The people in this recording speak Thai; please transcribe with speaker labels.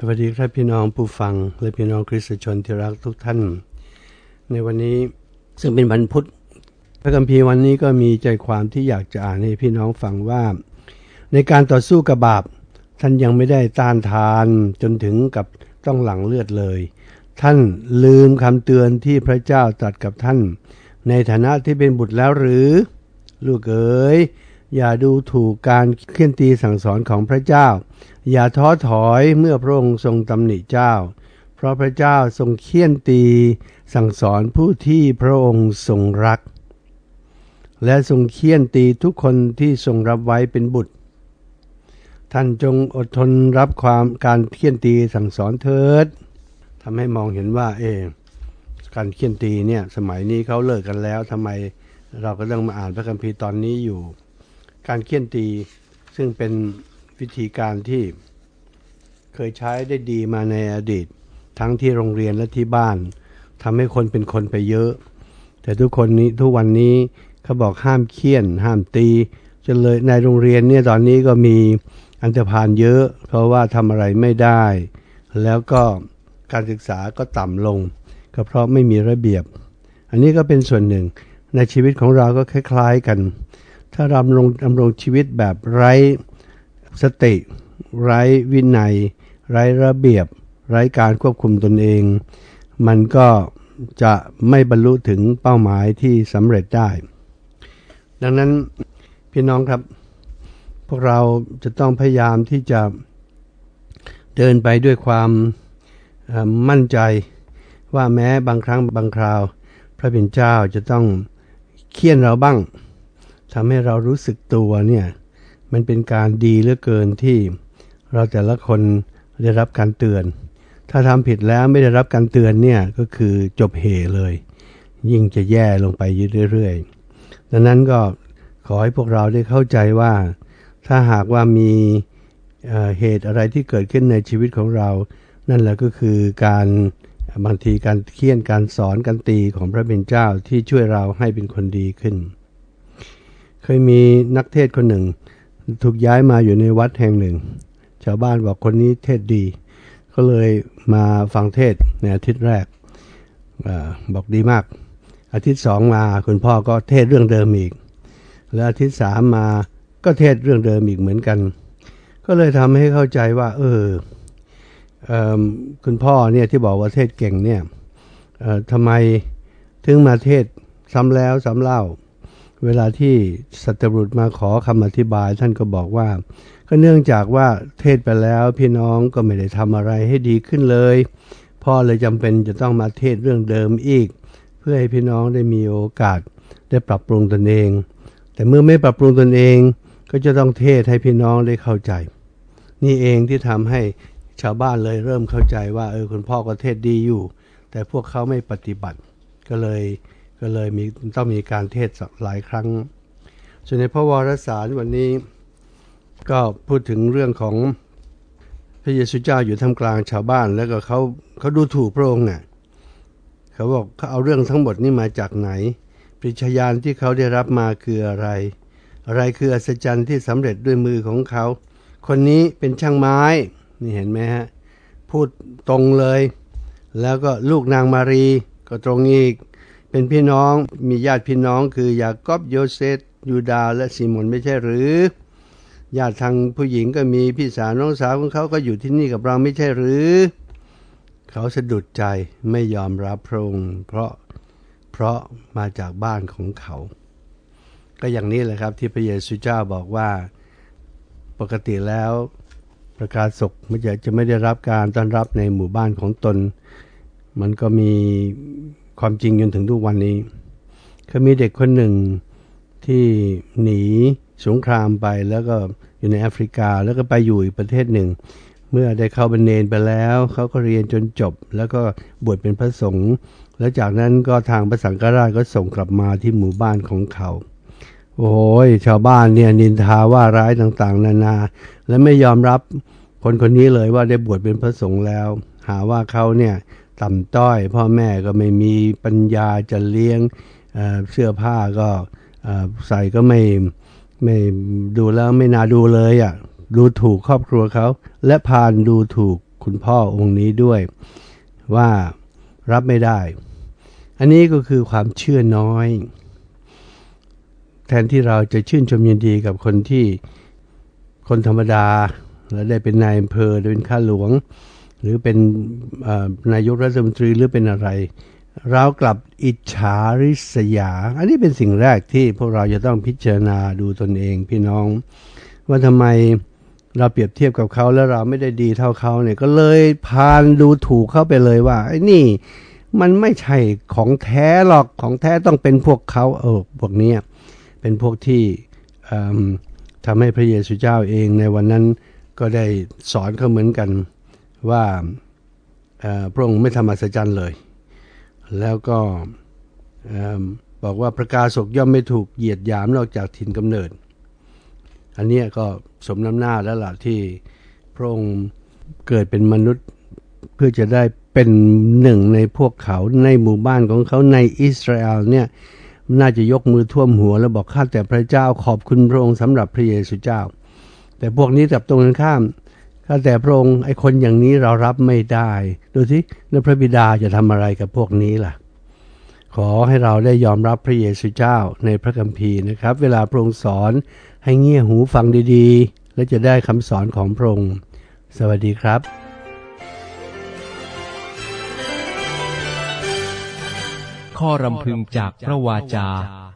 Speaker 1: สวัสดีครับพี่น้องผู้ฟัง และพี่น้องคริสตชนที่รักทุกท่าน ในวันนี้ซึ่งเป็นวันพุธพระคัมภีร์วันนี้ก็มีใจความที่อยากจะอ่านให้พี่น้องฟังว่า ในการต่อสู้กับบาปท่านยังไม่ได้ต้านทานจนถึงกับต้องหลังเลือดเลย ท่านลืมคำเตือนที่พระเจ้าตรัสกับท่าน ในฐานะที่เป็นบุตรแล้วหรือ ลูกเอ๋ย อย่าดูถูกการเคี่ยนตีสั่งสอนของพระเจ้า อย่าท้อถอยเมื่อพระองค์ทรงตำหนิเจ้า เพราะพระเจ้าทรงเคี่ยนตีสั่งสอนผู้ที่พระองค์ทรงรัก และทรงเคี่ยนตีทุกคนที่ทรงรับไว้เป็นบุตร ท่านจงอดทนรับความการเคี่ยนตีสั่งสอนเถิดทำให้มองเห็นว่า เออการเคี่ยนตีเนี่ยสมัยนี้เขาเลิกกันแล้วทำไมเราก็ต้องมาอ่านพระคัมภีร์ตอนนี้อยู่ การเคี่ยนตี ซึ่งเป็นวิธีการที่เคยใช้ได้ดีมาในอดีต ทั้งที่โรงเรียนและที่บ้านทำให้คนเป็นคนไปเยอะ แต่ทุกคนนี้ทุกวันนี้เขาบอกห้ามเคี่ยน ห้ามตีจนเลยในโรงเรียนเนี่ยตอนนี้ก็มีอันตรพานเยอะ เพราะว่าทำอะไรไม่ได้ แล้วก็การศึกษาก็ต่ำลง ก็เพราะไม่มีระเบียบ อันนี้ก็เป็นส่วนหนึ่งในชีวิตของเราก็คล้าย ๆกัน ถ้าดำรงดำรงชีวิตแบบไร้สติ ไร้วินัย ไร้ระเบียบ ไร้การควบคุมตนเอง มันก็จะไม่บรรลุถึงเป้าหมายที่สำเร็จได้ ดังนั้นพี่น้องครับ พวกเราจะต้องพยายามที่จะเดินไปด้วยความมั่นใจว่าแม้บางครั้งบางคราว พระเป็นเจ้าจะต้องเคี่ยนเราบ้าง ทำให้เรารู้สึกตัวเนี่ยมันเป็นการดีเหลือเกินที่เราแต่ละคนได้รับการเตือน ถ้าทำผิดแล้วไม่ได้รับการเตือนเนี่ยก็คือจบเหเลย ยิ่งจะแย่ลงไปเรื่อยๆ ดังนั้นก็ขอให้พวกเราได้เข้าใจว่า ถ้าหากว่ามีเหตุอะไรที่เกิดขึ้นในชีวิตของเรา นั่นแหละก็คือการบางทีการเคี่ยนการสอนการตีของพระเป็นเจ้าที่ช่วยเราให้เป็นคนดีขึ้น เคยมีนักเทศคนหนึ่ง ถูกย้ายมาอยู่ในวัดแห่งหนึ่ง ชาวบ้านบอกคนนี้เทศดี ก็เลยมาฟังเทศในอาทิตย์แรกอบอกดีมาก อาทิตย์สองมาคุณพ่อก็เทศเรื่องเดิมอีก แล้วอาทิตย์สามมาก็เทศเรื่องเดิมอีกเหมือนกัน ก็เลยทำให้เข้าใจว่า เออเออคุณพ่อเนี่ยที่บอกว่าเทศเก่งเนี่ยทำไมถึงมาเทศซ้ำแล้วซ้ำเล่า เวลาที่สัตบุตรมาขอคำอธิบายท่านก็บอกว่า ก็เนื่องจากว่าเทศไปแล้วพี่น้องก็ไม่ได้ทำอะไรให้ดีขึ้นเลย พ่อเลยจำเป็นจะต้องมาเทศเรื่องเดิมอีก เพื่อให้พี่น้องได้มีโอกาสได้ปรับปรุงตนเอง แต่เมื่อไม่ปรับปรุงตนเองก็จะต้องเทศให้พี่น้องได้เข้าใจ นี่เองที่ทำให้ชาวบ้านเลยเริ่มเข้าใจว่าเออคุณพ่อก็เทศดีอยู่ แต่พวกเขาไม่ปฏิบัติก็เลย ก็เลยมีต้องมีการเทศหลายครั้ง ส่วนในพระวรสารวันนี้ก็พูดถึงเรื่องของพระเยซูเจ้าอยู่ท่ามกลางชาวบ้าน แล้วก็เขาเขาดูถูกพระองค์เนี่ยเขาบอกเขาเอาเรื่องทั้งหมดนี่มาจากไหนปริชญาณที่เขาได้รับมาคืออะไร อะไรคืออัศจรรย์ที่สำเร็จด้วยมือของเขา คนนี้เป็นช่างไม้นี่เห็นไหมฮะพูดตรงเลย แล้วก็ลูกนางมารีก็ตรงอีก เป็นพี่น้องมีญาติพี่น้องคือยากอบโยเซฟยูดาและซีมอนไม่ใช่หรือญาติทางผู้หญิงก็มีพี่สาวน้องสาวของเขาก็อยู่ที่นี่กับเราไม่ใช่หรือ เขาสะดุดใจไม่ยอมรับพระองค์เพราะเพราะมาจากบ้านของเขา ก็อย่างนี้แหละครับที่พระเยซูเจ้าบอกว่าปกติแล้วประกาศศกไม่จะจะไม่ได้รับการต้อนรับในหมู่บ้านของตน มันก็มี ความจริงจนถึงทุกวันนี้เขามีเด็กคนหนึ่งที่หนีสงครามไปแล้วก็อยู่ในแอฟริกาแล้วก็ไปอยู่อีกประเทศหนึ่ง เมื่อได้เข้าเป็นเนนไปแล้วเขาก็เรียนจนจบ แล้วก็บวชเป็นพระสงฆ์แล้วจากนั้นก็ทางพระสังฆราชก็ส่งกลับมาที่หมู่บ้านของเขา โอ้ยชาวบ้านเนี่ยนินทาว่าร้ายต่างๆ นานา และไม่ยอมรับคนคนนี้เลยว่าได้บวชเป็นพระสงฆ์แล้ว หาว่าเขาเนี่ย ต่ำต้อย พ่อแม่ก็ไม่มีปัญญาจะเลี้ยงเสื้อผ้าก็ใส่ก็ไม่ไม่ดูแล้วไม่น่าดูเลยอะดูถูกครอบครัวเขา และพานดูถูกคุณพ่อองค์นี้ด้วย ว่ารับไม่ได้ อันนี้ก็คือความเชื่อน้อย แทนที่เราจะชื่นชมยินดีกับคนที่คนธรรมดา แล้วได้เป็นนายอำเภอหรือเป็นข้าหลวง หรือเป็นนายกรัฐมนตรีหรือเป็นอะไร เรากลับอิจฉาริษยา อันนี้เป็นสิ่งแรกที่พวกเราจะต้องพิจารณาดูตนเองพี่น้อง ว่าทำไมเราเปรียบเทียบกับเขาแล้วเราไม่ได้ดีเท่าเขาเนี่ยก็เลยพานดูถูกเข้าไปเลยว่าไอ้นี่มันไม่ใช่ของแท้หรอกของแท้ต้องเป็นพวกเขาเออพวกนี้เป็นพวกที่ทำให้พระเยซูเจ้าเองในวันนั้นก็ได้สอนเขาเหมือนกัน ว่าพระองค์ไม่ทำอัศจรรย์เลย แล้วก็บอกว่าประกาศกย่อมไม่ถูกเหยียดหยามนอกจากถิ่นกำเนิด อันนี้ก็สมน้ำหน้าแล้วล่ะที่พระองค์เกิดเป็นมนุษย์เพื่อจะได้เป็นหนึ่งในพวกเขาในหมู่บ้านของเขาในอิสราเอลเนี่ยน่าจะยกมือท่วมหัวแล้วบอกข้าแต่พระเจ้าขอบคุณพระองค์สำหรับพระเยซูเจ้า แต่พวกนี้กับตรงกันข้าม ข้าแต่พระองค์ไอคนอย่างนี้เรารับไม่ได้ ดูสิแล้วพระบิดาจะทำอะไรกับพวกนี้ล่ะ ขอให้เราได้ยอมรับพระเยซูเจ้าในพระคัมภีร์นะครับ เวลาพระองค์สอนให้เงี่ยหูฟังดีๆ และจะได้คำสอนของพระองค์ สวัสดีครับ
Speaker 2: ข้อรำพึงจากพระวาจา